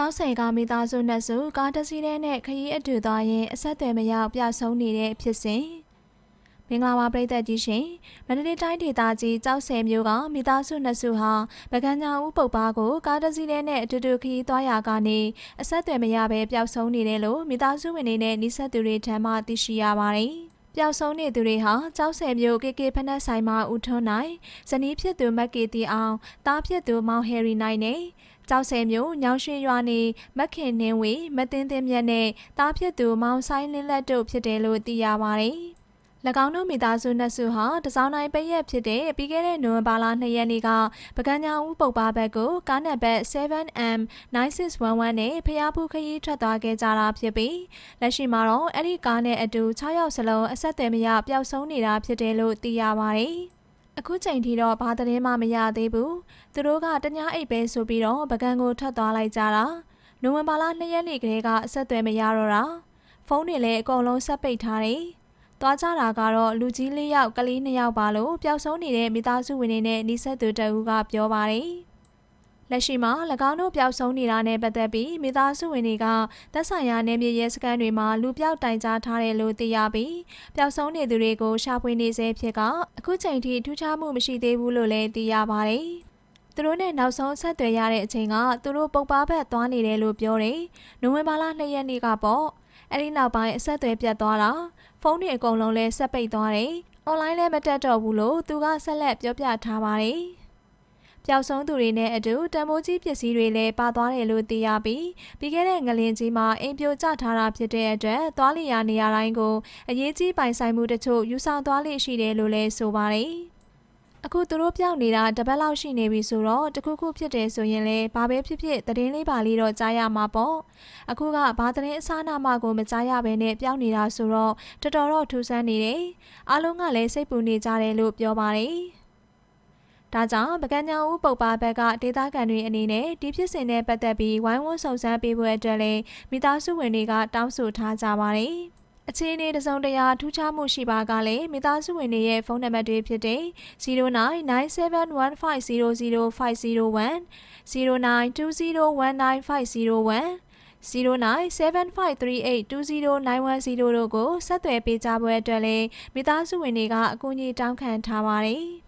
ကျောင်းဆယ်ကမိသားစုနှစ်စုကားတစ်စီးထဲနဲ့ခရီးအတူသွားရင်အဆက်အသွယ်မရပျောက်ဆုံးနေတဲ့ဖြစ်စဉ်မင်္ဂလာပါပရိသတ်ကြီးရှင်မန္တလေးတိုင်းဒေသကြီးကျောက်ဆယ်မြို့ကမိသားစုနှစ်စုဟာပကံညာဦးပုပ်ပါကိုကားတစ်စီးထဲနဲ့အတူတူခရီးသွားရာကနေအဆက်အသွယ်မရဘဲပျောက်ဆုံးနေတယ်လို့မိသားစုဝင်တွေနဲ့နှိဆက်သူတွေထံမှသိရှိရပါတယ်ပျောက်ဆုံးနေသူတွေဟာကျောက်ဆယ်မြို့ကေကေဖက်နက်ဆိုင်မှာဦးထွန်းနိုင်ဇနီးဖြစ်သူမက်ကေတီအောင်တားဖြစ်သူမောင်ဟယ်ရီနိုင်နဲ့ ကျောက်ဆယ်မြို့ညောင်ရွှေရွာနေမက်ခင်နှင်းဝေမသိန်းသိန်းမြတ်နဲ့တားဖြစ်သူမောင်ဆိုင်လင်းလက်တို့ဖြစ်တယ်လို့သိရပါတယ်။၎င်းတို့မိသားစုနှစ်စုဟာတစောင်းတိုင်းပိတ်ရက်ဖြစ်တဲ့ပြီးခဲ့တဲ့နိုဝင်ဘာလ2ရက်နေ့ကပကံညာဦးပုပ်ပါဘက်ကိုကားနံပါတ် 7M 9611နဲ့ဖျားဖူးခရီးထွက်သွားခဲ့ကြတာဖြစ်ပြီးလက်ရှိမှာတော့အဲ့ဒီကားနဲ့အတူ6ယောက်စလုံးအဆက်အသွယ်မရပျောက်ဆုံးနေတာဖြစ်တယ်လို့သိရပါတယ်။ အခုချိန်ထိတော့ဘာသတင်းမှမရသေးဘူး။သူတို့ကတ냐အိတ်ပဲဆိုပြီးတော့ပကံကိုထွက်သွားလိုက်ကြတာ။နိုဝင်ဘာလ2ရက်နေ့ကလေးကအဆက်အသွယ်မရတော့တာ။ဖုန်းတွေလည်းအကုန်လုံးဆက်ပိတ်ထားတယ်။သွားကြတာကတော့လူကြီးလေးယောက်ကလေးနှစ်ယောက်ပါလို့ပျောက်ဆုံးနေတဲ့မိသားစုဝင်တွေနဲ့နှိဆက်သူတအူးကပြောပါတယ်။ လက်ရှိမှာ၎င်းတို့ပျောက်ဆုံးနေတာနဲ့ပတ်သက်ပြီးမိသားစုဝင်တွေကသက်ဆိုင်ရာနယ်မြေရဲစခန်းတွေမှာလူပျောက်တိုင်ကြားထားတယ်လို့သိရပြီးပျောက်ဆုံးနေသူတွေကိုရှာဖွေနေဆဲဖြစ်ကအခုချိန်ထိထူးခြားမှုမရှိသေးဘူးလို့လည်းသိရပါတယ်။သူတို့နဲ့နောက်ဆုံးဆက်သွယ်ရတဲ့အချိန်ကသူတို့ပုတ်ပါဘက်သွားနေတယ်လို့ပြောတယ်။နိုဝင်ဘာလ2ရက်နေ့ကပေါ့အဲ့ဒီနောက်ပိုင်းအဆက်အသွယ်ပြတ်သွားတာဖုန်းတွေအကုန်လုံးလဲဆက်ပိတ်သွားတယ်။အွန်လိုင်းလည်းမတက်တော့ဘူးလို့သူကဆက်လက်ပြောပြထားပါတယ်။ ပျောက်ဆုံးသူတွေနဲ့အတူတံမိုးကြီးပစ္စည်းတွေလည်းပါသွားတယ်လို့သိရပြီးပြီးခဲ့တဲ့ငလင်ကြီးမှာအိမ်ပြိုကျထားတာဖြစ်တဲ့အတွက်သွားလျာနေရာတိုင်းကိုအရေးကြီးပိုင်ဆိုင်မှုတချို့ယူဆောင်သွားလိမ့်ရှိတယ်လို့လည်းဆိုပါတယ်။အခုသူတို့ပြောင်းနေတာတပတ်လောက်ရှိနေပြီဆိုတော့တခုခုဖြစ်တယ်ဆိုရင်လည်းဘာပဲဖြစ်ဖြစ်သတင်းလေးပါလေးတော့ကြားရမှာပေါ့အခုကဘာသတင်းအစားနာမှကိုမကြားရဘဲနဲ့ပြောင်းနေတာဆိုတော့တော်တော်တော့ထူးဆန်းနေတယ်အားလုံးကလည်းစိတ်ပူနေကြတယ်လို့ပြောပါတယ် ဒါကြောင့်ပကံညာဦးပုပ်ပါဘက်ကဒေသခံတွေအနေနဲ့ဒီဖြစ်စဉ်နဲ့ပတ်သက်ပြီးဝိုင်းဝန်းစုံစမ်းပေးဖို့အတွက်လည်းမိသားစုဝင်တွေကတောင်းဆိုထားကြပါတယ်။အခြေအနေတစုံတရာထူးခြားမှုရှိပါကလည်းမိသားစုဝင်တွေရဲ့ဖုန်းနံပါတ်တွေဖြစ်တဲ့0997100501 0920195010 097538209110တို့ကိုဆက်သွယ်ပေးကြပွဲအတွက်လည်းမိသားစုဝင်တွေကအကူအညီတောင်းခံထားပါတယ်။